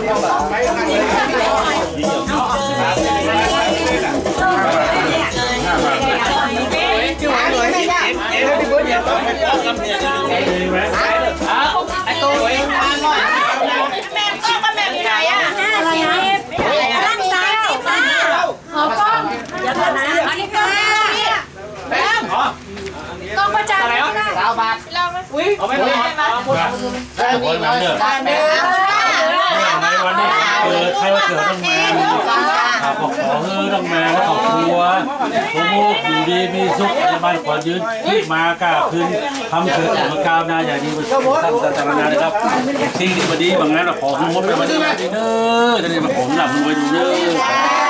แม่ก็ก็แม่อยู่ไหนอะอะไรนะร่างสายสิป้าหอป้องเดี๋ยวก่อนนะอันนี้ก็แม่ก็ประจานอะไรอะสาวบาทเราอุ้ยเอาไม่ได้คนนั้นเนี่ยเด้อใน วันนี้เกิดใครว่าเกิดต้องมาครับขอขอเออต้องมาแล้วขอบครัวผมโมกอยู่ดีมีสุขในบ้านขอยืนที่มากล้าขึ้นทำเกิดออกมากาวหน้าอย่างนี้มาทำสถานะนะครับสิ่งที่มาดีบางนั้นเราขอคุณมดไปวันนี้เด้อจะได้มาผมหลับมึงไปดูเด้อ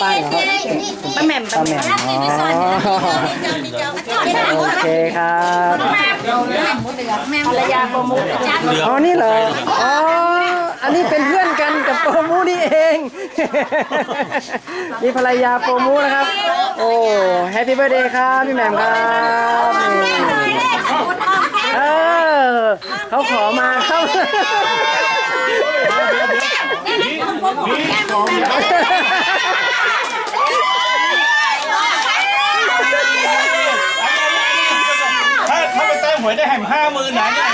ป้าแหม่มป้าแหม่มนี่พี่สอนนี่เจ้านี่เจ้านี่เจ้าโอเคครับภรรยาโปรโมทจ้าอ๋อนี่เหรออ๋ออันนี้เป็นเพื่อนกันกับโปรมูนี่เอง นี่ภรรยาโปรมูนะครับ โอ้แฮปปี้เบ t ร์ a เดย์ครับพี่แหม่มครับนี่เออเขาขอมาครับถ้าถ้าไปเติม หวยได้แห่งห้าหมื่นไหนเนี่ย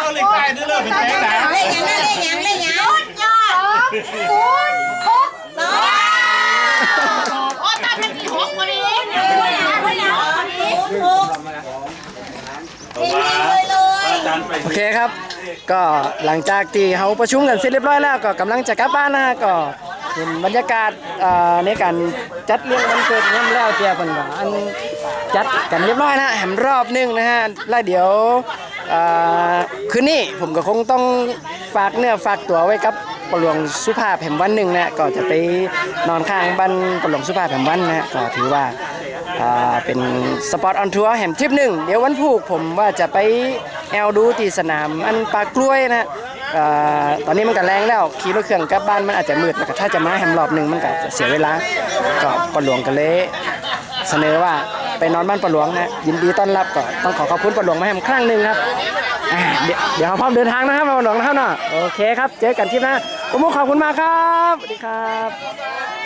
เอาเหล็กใต้ด้วยเลยเป็นแท้ไหนได้ยังได้ยังได้ยังยอดยอดศูนย์หกสองโอ้ตาเป็นกี่หกคนนี้ด้วยนะด้วยนะคนนี้หกเองเลยเลยอาจารย์ไปโอเคครับ ก็หลังจากที่เขาประชุมกันเสร็จเรียบร้อยแล้วก็กำลังจะกลับบ้านนะฮะก็ เห็นบรรยากาศในการจัดเลี้ยงวันเกิดนี่ยแล้วเตียเพิ่นก็อันจัดกันเรียบร้อยนะแหมรอบหนึงนะฮะแล้วเดี๋ยวคืนนี้ผมก็คงต้องฝากเนื้อฝากตัวไว้กับปหลวงสุภาพแห่มวันหนึ่งนะก็จะไปนอนข้างบ้านปหลวงสุภาพแห่มวันนะฮะก็ถือว่าเป็นสปอร์ตออนทัวร์แห่งทริปหนึ่งเดี๋ยววันพุธผมว่าจะไปแอลดูที่สนามอันปลากล้วยนะ อ่าตอนนี้มันก็แรงแล้วขี่รถเครื่องกลับบ้านมันอาจจะมืดนะครับถ้าจะมาแฮมรอบหนึ่งมันก็จะเสียเวลาก็ปลหลวงกันเลยเสนอว่าไปนอนบ้านปลหลวงนะยินดีต้อนรับก็ต้องขอขอบคุณปลหลวงมาแฮมครั้งหนึ่งครับอ่าเดี๋ยวเดี๋ยวเราพร้อมเดินทางนะครับปลหลวงนะครับเนาะโอเคครับ เจอกันทริปหน้าผมขอบคุณมากครับสวัสดีครับ